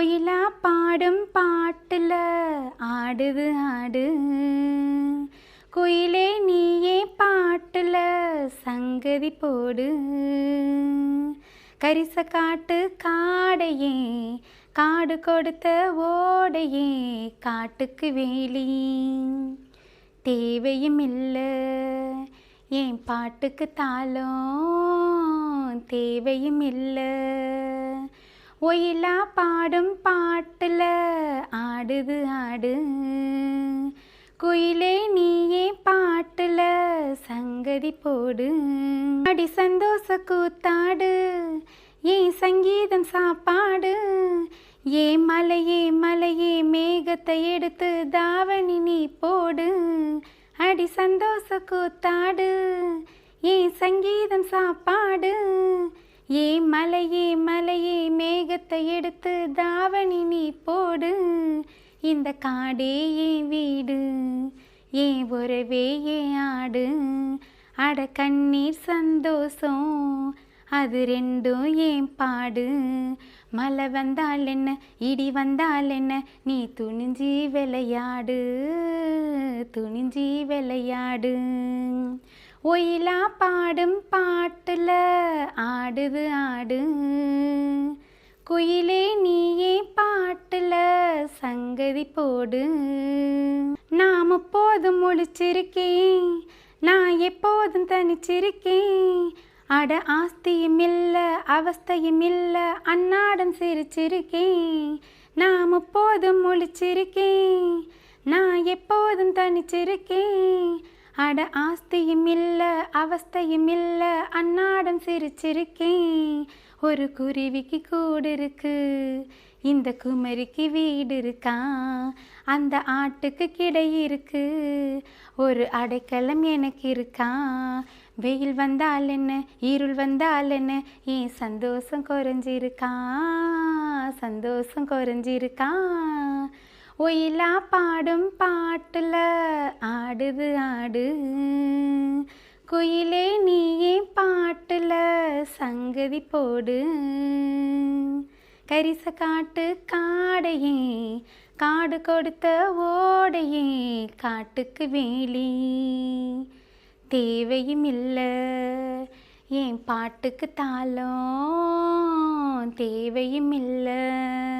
கோயிலா பாடும் பாட்டுல. ஆடுது ஆடு. குயிலே நீயே பாட்டுல. சங்கதி போடு. கரிச காட்டு காடையே. காடு கொடுத்த ஓடையே. காட்டுக்கு வேலி. தேவையும் இல்லை. என் பாட்டுக்கு தாளம்? தேவையும் இல்லை. ஒயிலா பாடும் பாட்டில். ஆடுது ஆடு. குயிலே நீயே பாட்டில். சங்கதி போடு. அடி சந்தோஷ கூத்தாடு. ஏன் சங்கீதம் சாப்பாடு. ஏ மலையே மலையே மேகத்தை எடுத்து தாவணி நீ போடு. அடி சந்தோஷ கூத்தாடு. ஏன் சங்கீதம் சாப்பாடு. ஏ மலையே மலையே மேகத்தை எடுத்து தாவணி நீ போடு. இந்த காடே என் வீடு ஏன் உறவே ஏன் ஆடு. அட கண்ணீர் சந்தோஷம் அது ரெண்டும் ஏன் பாடு? மழை வந்தால் என்ன இடி வந்தால் என்ன நீ துணிஞ்சி விளையாடு துணிஞ்சி விளையாடு. ஒயிலா பாடும் பாடு ஆடுது ஆடு. குயிலே நீயே பாட்டுல சங்கதி போடு. நாம் எப்போதும் முழிச்சிருக்கேன் நான் எப்போதும் தனிச்சிருக்கேன். அட ஆஸ்தியும் இல்லை அவஸ்தையும் இல்லை அன்னாடம் சிரிச்சிருக்கேன். நாம் எப்போதும் முழிச்சிருக்கேன் நான் எப்போதும் தனிச்சிருக்கேன். அட ஆஸ்தியும் இல்லை அவஸ்தையும் இல்லை அன்னாடம் சிரிச்சிருக்கேன். ஒரு குருவிக்கு கூடு இருக்கு இந்த குமரிக்கு வீடு இருக்கா? அந்த ஆட்டுக்கு கிடை இருக்கு ஒரு அடைக்கலம் எனக்கு இருக்கா? வெயில் வந்தால் என்ன இருள் வந்தால் என்ன ஏன் சந்தோஷம் குறைஞ்சிருக்கா? சந்தோஷம் குறைஞ்சிருக்கா? ஒயிலா பாடும் பாட்டுல ஆடுது ஆடு. குயிலே நீயே பாட்டுல சங்கதி போடு. கரிச காட்டு காடையே காடு கொடுத்த ஓடையே காட்டுக்கு வேலி. தேவையும் இல்லை என் பாட்டுக்கு தாளம்? தேவையும் இல்லை.